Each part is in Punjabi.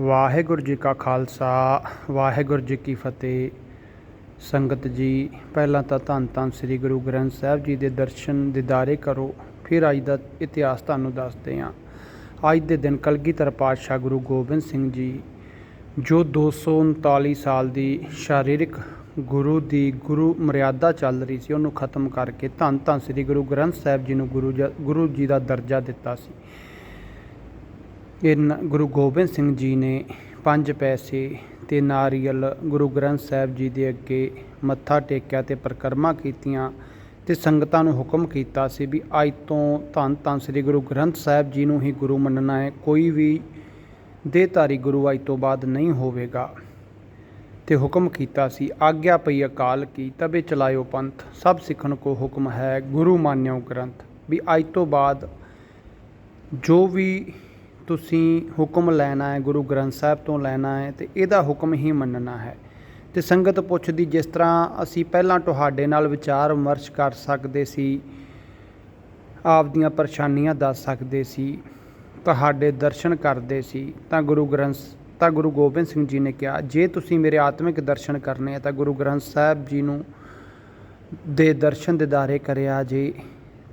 ਵਾਹਿਗੁਰੂ ਜੀ ਕਾ ਖਾਲਸਾ, ਵਾਹਿਗੁਰੂ ਜੀ ਕੀ ਫਤਿਹ। ਸੰਗਤ ਜੀ, ਪਹਿਲਾਂ ਤਾਂ ਧੰਨ ਧੰਨ ਸ੍ਰੀ ਗੁਰੂ ਗ੍ਰੰਥ ਸਾਹਿਬ ਜੀ ਦੇ ਦਰਸ਼ਨ ਦਿਦਾਰੇ ਕਰੋ, ਫਿਰ ਅੱਜ ਦਾ ਇਤਿਹਾਸ ਤੁਹਾਨੂੰ ਦੱਸਦੇ ਹਾਂ। ਅੱਜ ਦੇ ਦਿਨ ਕਲਗੀਧਰ ਪਾਤਸ਼ਾਹ ਗੁਰੂ ਗੋਬਿੰਦ ਸਿੰਘ ਜੀ, ਜੋ 239 ਸਾਲ ਦੀ ਸ਼ਾਰੀਰਿਕ ਗੁਰੂ ਦੀ ਗੁਰੂ ਮਰਿਆਦਾ ਚੱਲ ਰਹੀ ਸੀ, ਉਹਨੂੰ ਖਤਮ ਕਰਕੇ ਧੰਨ ਧੰਨ ਸ੍ਰੀ ਗੁਰੂ ਗ੍ਰੰਥ ਸਾਹਿਬ ਜੀ ਨੂੰ ਗੁਰੂ ਜ- ਗੁਰੂ ਜੀ ਦਾ ਦਰਜਾ ਦਿੱਤਾ ਸੀ। ਇਹ ਗੁਰੂ ਗੋਬਿੰਦ ਸਿੰਘ ਜੀ ਨੇ ਪੰਜ ਪੈਸੇ ਤੇ ਨਾਰੀਅਲ ਗੁਰੂ ਗ੍ਰੰਥ ਸਾਹਿਬ ਜੀ ਦੇ ਅੱਗੇ ਮੱਥਾ ਟੇਕਿਆ ਤੇ ਪ੍ਰਕਰਮਾ ਕੀਤੀਆਂ ਤੇ ਸੰਗਤਾਂ ਨੂੰ ਹੁਕਮ ਕੀਤਾ ਸੀ ਵੀ ਅੱਜ ਤੋਂ ਧੰਨ ਧੰਨ ਸ੍ਰੀ ਗੁਰੂ ਗ੍ਰੰਥ ਸਾਹਿਬ ਜੀ ਨੂੰ ਹੀ ਗੁਰੂ ਮੰਨਣਾ ਹੈ। ਕੋਈ ਵੀ ਦੇਹਧਾਰੀ ਗੁਰੂ ਅੱਜ ਤੋਂ ਬਾਅਦ ਨਹੀਂ ਹੋਵੇਗਾ। ਤੇ ਹੁਕਮ ਕੀਤਾ ਸੀ, ਆਗਿਆ ਪਈ ਅਕਾਲ ਕੀ ਤਬੇ ਚਲਾਇਓ ਪੰਥ, ਸਭ ਸਿੱਖਣ ਕੋ ਹੁਕਮ ਹੈ ਗੁਰੂ ਮਾਨਿਓ ਗ੍ਰੰਥ। ਵੀ ਅੱਜ ਤੋਂ ਬਾਅਦ ਜੋ ਵੀ ਤੁਸੀਂ ਹੁਕਮ ਲੈਣਾ ਹੈ, ਗੁਰੂ ਗ੍ਰੰਥ ਸਾਹਿਬ ਤੋਂ ਲੈਣਾ ਹੈ ਤੇ ਇਹਦਾ ਹੁਕਮ ਹੀ ਮੰਨਣਾ ਹੈ। ਤੇ ਸੰਗਤ ਪੁੱਛਦੀ, ਜਿਸ ਤਰ੍ਹਾਂ ਅਸੀਂ ਪਹਿਲਾਂ ਤੁਹਾਡੇ ਨਾਲ ਵਿਚਾਰ ਵਿਮਰਸ਼ ਕਰ ਸਕਦੇ ਸੀ ਆਪ ਦੀਆਂ ਪਰੇਸ਼ਾਨੀਆਂ ਦੱਸ ਸਕਦੇ ਸੀ, ਤੁਹਾਡੇ ਦਰਸ਼ਨ ਕਰਦੇ ਸੀ, ਤਾਂ ਗੁਰੂ ਗ੍ਰੰਥ ਤਾਂ ਗੁਰੂ ਗੋਬਿੰਦ ਸਿੰਘ ਜੀ ਨੇ ਕਿਹਾ, ਜੇ ਤੁਸੀਂ ਮੇਰੇ ਆਤਮਿਕ ਦਰਸ਼ਨ ਕਰਨੇ ਆ, ਤਾਂ ਗੁਰੂ ਗ੍ਰੰਥ ਸਾਹਿਬ ਜੀ ਨੂੰ ਦੇ ਦਰਸ਼ਨ ਦਿਦਾਰੇ ਕਰਿਆ ਜੇ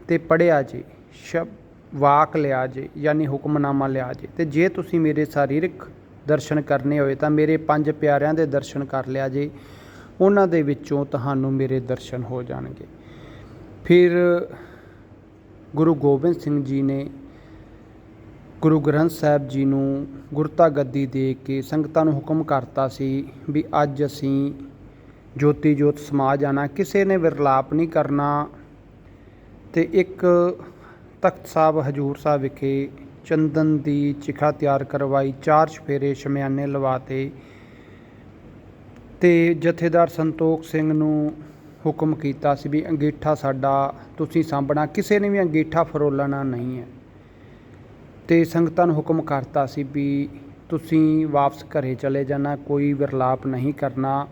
ਤੇ ਪੜਿਆ ਜੇ। ਸ਼ਬ ਵਾਕ ਲਿਆ ਜੇ ਯਾਨੀ ਹੁਕਮਨਾਮਾ ਲਿਆ ਜੇ, ਤੇ ਜੇ ਤੁਸੀਂ ਮੇਰੇ ਸਰੀਰਕ ਦਰਸ਼ਨ ਕਰਨੇ ਹੋਏ ਤਾਂ ਮੇਰੇ ਪੰਜ ਪਿਆਰਿਆਂ ਦੇ ਦਰਸ਼ਨ ਕਰ ਲਿਆ ਜੇ, ਉਹਨਾਂ ਦੇ ਵਿੱਚੋਂ ਤੁਹਾਨੂੰ ਮੇਰੇ ਦਰਸ਼ਨ ਹੋ ਜਾਣਗੇ। ਫਿਰ ਗੁਰੂ ਗੋਬਿੰਦ ਸਿੰਘ ਜੀ ਨੇ ਗੁਰੂ ਗ੍ਰੰਥ ਸਾਹਿਬ ਜੀ ਨੂੰ ਗੁਰਤਾ ਗੱਦੀ ਦੇ ਕੇ ਸੰਗਤਾਂ ਨੂੰ ਹੁਕਮ ਕਰਤਾ ਸੀ ਵੀ ਅੱਜ ਅਸੀਂ ਜੋਤੀ ਜੋਤ ਸਮਾ ਜਾਣਾ ਕਿਸੇ ਨੇ ਵਿਰਲਾਪ ਨਹੀਂ ਕਰਨਾ, ਤੇ ਇੱਕ ਤਖਤ ਸਾਹਿਬ ਹਜੂਰ ਸਾਹਿਬ ਵਿਖੇ ਚੰਦਨ ਦੀ ਚਿਖਾ ਤਿਆਰ ਕਰਵਾਈ, ਚਾਰ ਚਫੇਰੇ ਸ਼ਮਿਆਨੇ ਲਵਾਤੇ ਤੇ ਜਥੇਦਾਰ ਸੰਤੋਖ ਸਿੰਘ ਨੂੰ ਹੁਕਮ ਕੀਤਾ ਸੀ ਵੀ ਅੰਗੀਠਾ ਸਾਡਾ ਤੁਸੀਂ ਸਾਂਭਣਾ, ਕਿਸੇ ਨੇ ਵੀ ਅੰਗੀਠਾ ਫਰੋਲਣਾ ਨਹੀਂ ਹੈ। ਤੇ ਸੰਗਤਾਂ ਨੂੰ ਹੁਕਮ ਕਰਤਾ ਸੀ ਵੀ ਤੁਸੀਂ ਵਾਪਸ ਘਰੇ ਚਲੇ ਜਾਣਾ, ਕੋਈ ਵਿਰਲਾਪ ਨਹੀਂ ਕਰਨਾ।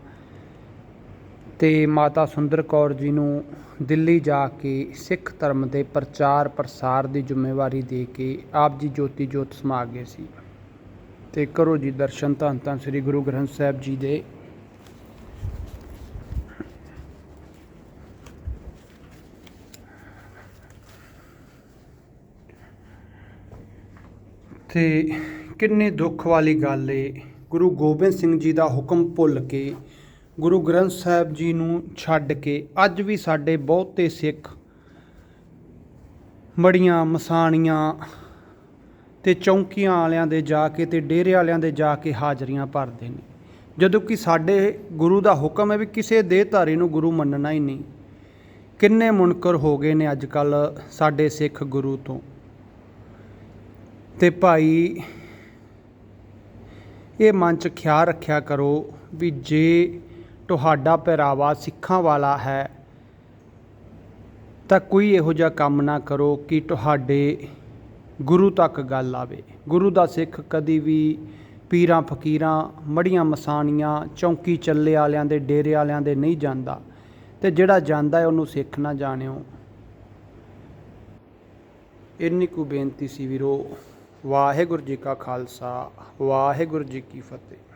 ਤੇ ਮਾਤਾ ਸੁੰਦਰ ਕੌਰ ਜੀ ਨੂੰ ਦਿੱਲੀ ਜਾ ਕੇ ਸਿੱਖ ਧਰਮ ਦੇ ਪ੍ਰਚਾਰ ਪ੍ਰਸਾਰ ਦੀ ਜ਼ਿੰਮੇਵਾਰੀ ਦੇ ਕੇ ਆਪ ਜੀ ਜੋਤੀ ਜੋਤ ਸਮਾ ਗਏ ਸੀ। ਤੇ ਕਰੋ ਜੀ ਦਰਸ਼ਨ ਧੰਨ ਤਾਂ ਸ੍ਰੀ ਗੁਰੂ ਗ੍ਰੰਥ ਸਾਹਿਬ ਜੀ ਦੇ। ਤੇ ਕਿੰਨੇ ਦੁੱਖ ਵਾਲੀ ਗੱਲ ਏ, ਗੁਰੂ ਗੋਬਿੰਦ ਸਿੰਘ ਜੀ ਦਾ ਹੁਕਮ ਭੁੱਲ ਕੇ ਗੁਰੂ ਗ੍ਰੰਥ ਸਾਹਿਬ ਜੀ ਨੂੰ ਛੱਡ ਕੇ ਅੱਜ ਵੀ ਸਾਡੇ ਬਹੁਤੇ ਸਿੱਖ ਮੜੀਆਂ ਮਸਾਣੀਆਂ ਤੇ ਚੌਂਕੀਆਂ ਵਾਲਿਆਂ ਦੇ ਜਾ ਕੇ ਤੇ ਡੇਰੇ ਵਾਲਿਆਂ ਦੇ ਜਾ ਕੇ ਹਾਜ਼ਰੀਆਂ ਭਰਦੇ ਨੇ। ਜਦੋਂ ਕਿ ਸਾਡੇ ਗੁਰੂ ਦਾ ਹੁਕਮ ਹੈ ਵੀ ਕਿਸੇ ਦੇਹਧਾਰੀ ਨੂੰ ਗੁਰੂ ਮੰਨਣਾ ਹੀ ਨਹੀਂ। ਕਿੰਨੇ ਮੁਨਕਰ ਹੋ ਗਏ ਨੇ ਅੱਜ ਕੱਲ ਸਾਡੇ ਸਿੱਖ ਗੁਰੂ ਤੋਂ। ਤੇ ਭਾਈ, ਇਹ ਮਨ 'ਚ ਖਿਆਲ ਰੱਖਿਆ ਕਰੋ ਵੀ ਜੇ ਤੁਹਾਡਾ ਪਹਿਰਾਵਾ ਸਿੱਖਾਂ ਵਾਲਾ ਹੈ, ਤਾਂ ਕੋਈ ਇਹੋ ਜਿਹਾ ਕੰਮ ਨਾ ਕਰੋ ਕਿ ਤੁਹਾਡੇ ਗੁਰੂ ਤੱਕ ਗੱਲ ਆਵੇ। ਗੁਰੂ ਦਾ ਸਿੱਖ ਕਦੀ ਵੀ ਪੀਰਾਂ, ਫਕੀਰਾਂ ਮੜੀਆਂ ਮਸਾਣੀਆਂ, ਚੌਂਕੀ ਚੱਲੇ ਵਾਲਿਆਂ ਦੇ, ਡੇਰੇ ਵਾਲਿਆਂ ਦੇ ਨਹੀਂ ਜਾਂਦਾ। ਤੇ ਜਿਹੜਾ ਜਾਂਦਾ ਹੈ ਉਹਨੂੰ ਸਿੱਖ ਨਾ ਜਾਣਿਓ। ਇੰਨੀ ਕੁ ਬੇਨਤੀ ਸੀ ਵੀਰੋ, ਵਾਹਿਗੁਰੂ ਜੀ ਕਾ ਖਾਲਸਾ, ਵਾਹਿਗੁਰੂ ਜੀ ਕੀ ਫਤਿਹ।